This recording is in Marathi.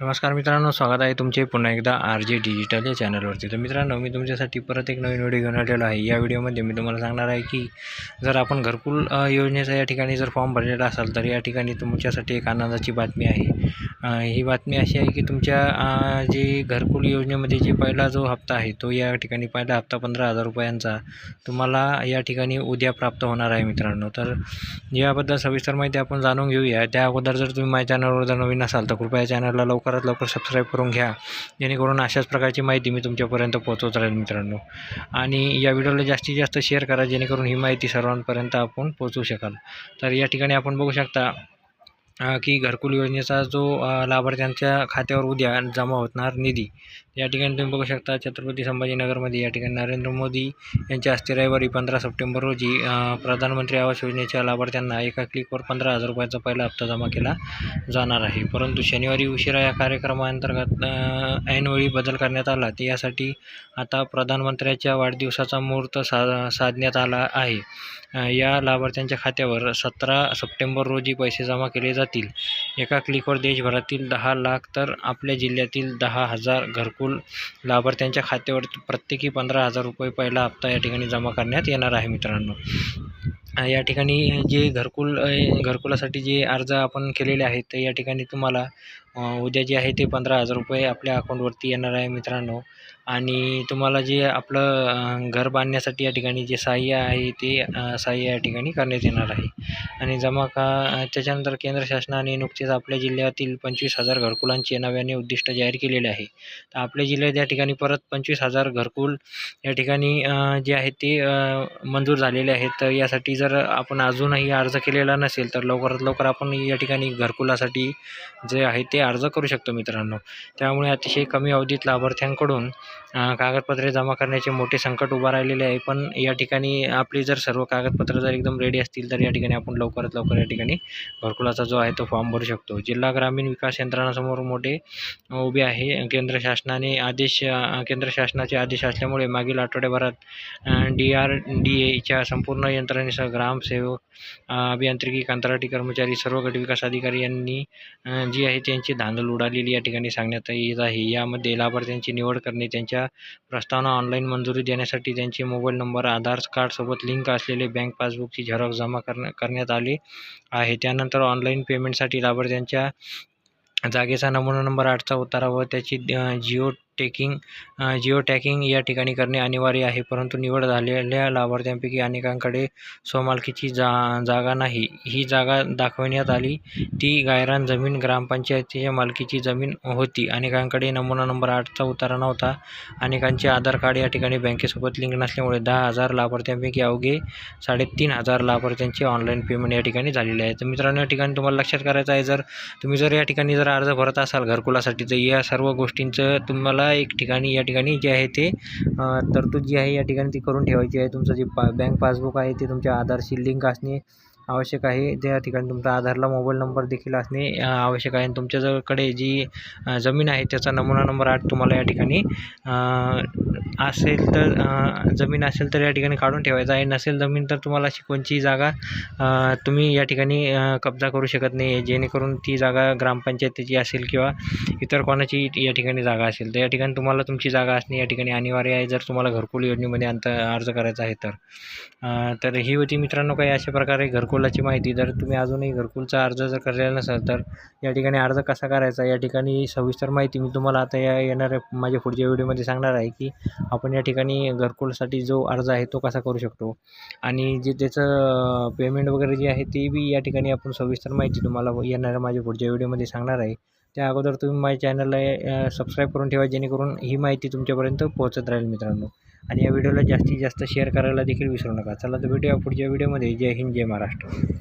नमस्कार मित्रांनो स्वागत आहे तुमचे पुन्हा एकदा आर जे डिजिटल या चॅनलवरती. तर मित्रांनो मी तुमच्यासाठी परत एक नवीन व्हिडिओ घेऊन आलेलो आहे. या व्हिडिओमध्ये मी तुम्हाला सांगणार आहे की जर आपण घरकुल योजनेचा या ठिकाणी जर फॉर्म भरलेला असाल तर या ठिकाणी तुमच्यासाठी एक आनंदाची बातमी आहे. ही बातमी अशी आहे की तुमच्या जी जे घरकुल योजनेमध्ये जे पहिला जो हप्ता आहे तो या ठिकाणी पहिला हप्ता पंधरा हजार रुपयांचा तुम्हाला या ठिकाणी उद्या प्राप्त होणार आहे मित्रांनो. तर याबद्दल सविस्तर माहिती आपण जाणून घेऊया. त्या अगोदर जर तुम्ही माझ्या चॅनलवर जर नवीन असाल तर कृपया चॅनलला लवकरात लवकर सबस्क्राईब करून घ्या. जेणेकरून अशाच प्रकारची माहिती मी तुमच्यापर्यंत पोहोचवत राहील मित्रांनो. आणि या व्हिडिओला जास्तीत जास्त शेअर करा जेणेकरून ही माहिती सर्वांपर्यंत आपण पोहोचवू शकाल. तर या ठिकाणी आपण बघू शकता की घरकुल योजनेचा जो लाभार्थ्यांच्या खात्यावर उद्या जमा होणार निधी. या ठिकाणी तुम्ही बघू शकता छत्रपती संभाजीनगरमध्ये या ठिकाणी नरेंद्र मोदी यांच्या हस्ते रविवारी पंधरा सप्टेंबर रोजी प्रधानमंत्री आवास योजनेच्या लाभार्थ्यांना एका क्लिकवर पंधरा हजार रुपयाचा पहिला हप्ता जमा केला जाणार आहे. परंतु शनिवारी उशिरा या कार्यक्रमाअंतर्गत ऐनवेळी बदल करण्यात आला. ते यासाठी आता प्रधानमंत्र्याच्या वाढदिवसाचा मुहूर्त सा साधण्यात आला आहे. या लाभार्थ्यांच्या खात्यावर सतरा सप्टेंबर रोजी पैसे जमा केले जातील. एका क्लिकवर देशभरातील दहा लाख तर आपल्या जिल्ह्यातील दहा हजार घरकुल लाभार्थ्यांच्या खात्यावर प्रत्येकी पंधरा हजार रुपये पहिला हप्ता या ठिकाणी जमा करण्यात येणार आहे मित्रांनो. या ठिकाणी जे घरकुल घरकुलासाठी जे अर्ज आपण केलेले आहेत तर या ठिकाणी तुम्हाला उद्या जे आहे ते पंधरा हजार रुपये आपल्या अकाउंटवरती येणार आहे मित्रांनो. आणि तुम्हाला जे आपलं घर बांधण्यासाठी या ठिकाणी जे सहाय्य आहे ते सहाय्य या ठिकाणी करण्यात येणार आहे. आणि जमा का त्याच्यानंतर केंद्र शासनाने नुकतेच आपल्या जिल्ह्यातील पंचवीस हजार घरकुलांचे नव्याने उद्दिष्ट जाहीर केलेले आहे. तर आपल्या जिल्ह्यात या ठिकाणी परत पंचवीस हजार घरकुल या ठिकाणी जे आहे ते मंजूर झालेले आहेत. तर यासाठी जर आपण अजूनही अर्ज केलेला नसेल तर लवकरात लवकर आपण या ठिकाणी घरकुलासाठी जे आहे ते अर्ज करू शकतो मित्रांनो. त्यामुळे अतिशय कमी अवधीत लाभार्थ्यांकडून कागदपत्रे जमा करण्याचे मोठे संकट उभा राहिलेले आहे. पण या ठिकाणी आपली जर सर्व कागदपत्रं जर एकदम रेडी असतील तर या ठिकाणी आपण लवकरात लवकर या ठिकाणी घरकुलाचा जो आहे तो फॉर्म भरू शकतो. जिल्हा ग्रामीण विकास यंत्रणासमोर मोठे उभे आहे. केंद्र शासनाने आदेश केंद्र शासनाचे आदेश असल्यामुळे मागील आठवड्याभरात डी आर डी एच्या संपूर्ण यंत्रणेसह ग्रामसेवक अभियांत्रिकी कंत्राटी कर्मचारी सर्व गट विकास अधिकारी यांनी जी आहे त्यांची धांदल उडालेली या ठिकाणी सांगण्यात येत आहे. यामध्ये लाभार्थ्यांची निवड करणे त्यांच्या प्रस्तावना ऑनलाईन मंजुरी देण्यासाठी त्यांचे मोबाईल नंबर आधार कार्डसोबत लिंक असलेले बँक पासबुकची झेरॉक्स जमा करणं करण्यात आले आहे. त्यानंतर ऑनलाईन पेमेंटसाठी लाभार्थ्यांच्या जागेचा नमुना नंबर आठचा उतारा व त्याची जिओ टेकिंग जिओ टॅकिंग या ठिकाणी करणे अनिवार्य आहे. परंतु निवड झालेल्या लाभार्थ्यांपैकी अनेकांकडे स्वमालकीची जा जागा नाही. ही जागा दाखवण्यात आली. ती गायरान जमीन ग्रामपंचायतीच्या मालकीची जमीन होती. अनेकांकडे नमुना नंबर आठचा उतारा नव्हता. अनेकांचे आधार कार्ड या ठिकाणी बँकेसोबत लिंक नसल्यामुळे दहा हजार लाभार्थ्यांपैकी अवघे साडेतीन हजार लाभार्थ्यांचे ऑनलाईन पेमेंट या ठिकाणी झालेले आहे. तर मित्रांनो या ठिकाणी तुम्हाला लक्षात करायचं आहे जर तुम्ही जर या ठिकाणी जर अर्ज भरत असाल घरकुलासाठी तर या सर्व गोष्टींचं तुम्हाला एक ठिकाणी या ठिकाणी जे आहे ते तरतूद जी आहे या ठिकाणी ती करून ठेवायची आहे. तुमचं जे पा बँक पासबुक आहे ते तुमच्या आधारशी लिंक असणे आवश्यक आहे. त्या ठिकाणी तुमचा आधारला मोबाईल नंबर देखील असणे आवश्यक आहे. आणि तुमच्याजवळकडे जी जमीन आहे त्याचा नमुना नंबर आठ तुम्हाला या ठिकाणी असेल तर जमीन असेल तर या ठिकाणी काढून ठेवायचं आहे. नसेल जमीन तर तुम्हाला अशी कोणतीही जागा तुम्ही या ठिकाणी कब्जा करू शकत नाही. जेणेकरून ती जागा ग्रामपंचायतीची असेल किंवा इतर कोणाची या ठिकाणी जागा असेल तर या ठिकाणी तुम्हाला तुमची जागा असणे या ठिकाणी अनिवार्य आहे. जर तुम्हाला घरकुल योजनेमध्ये अंत अर्ज करायचा आहे तर. तर ही होती मित्रांनो काही अशा प्रकारे घरकुल घरकुलाची माहिती. जर तुम्ही अजूनही घरकुलचा अर्ज जर केलेला नसाल तर या ठिकाणी अर्ज कसा करायचा? या ठिकाणी सविस्तर माहिती मी तुम्हाला आता या येणाऱ्या माझ्या पुढच्या व्हिडिओमध्ये सांगणार आहे की आपण या ठिकाणी घरकुलासाठी जो अर्ज आहे तो कसा करू शकतो. आणि जे त्याचं पेमेंट वगैरे जे आहे ते बी या ठिकाणी आपण सविस्तर माहिती तुम्हाला येणाऱ्या माझ्या पुढच्या व्हिडिओमध्ये सांगणार आहे. त्या अगोदर तुम्ही माझ्या चॅनलला सबस्क्राईब करून ठेवा जेणेकरून ही माहिती तुमच्यापर्यंत पोहोचत राहील मित्रांनो. आणि या व्हिडिओला जास्तीत जास्त शेअर करायला देखील विसरू नका. चला तर भेटूया पुढच्या व्हिडिओमध्ये. जय हिंद जय महाराष्ट्र.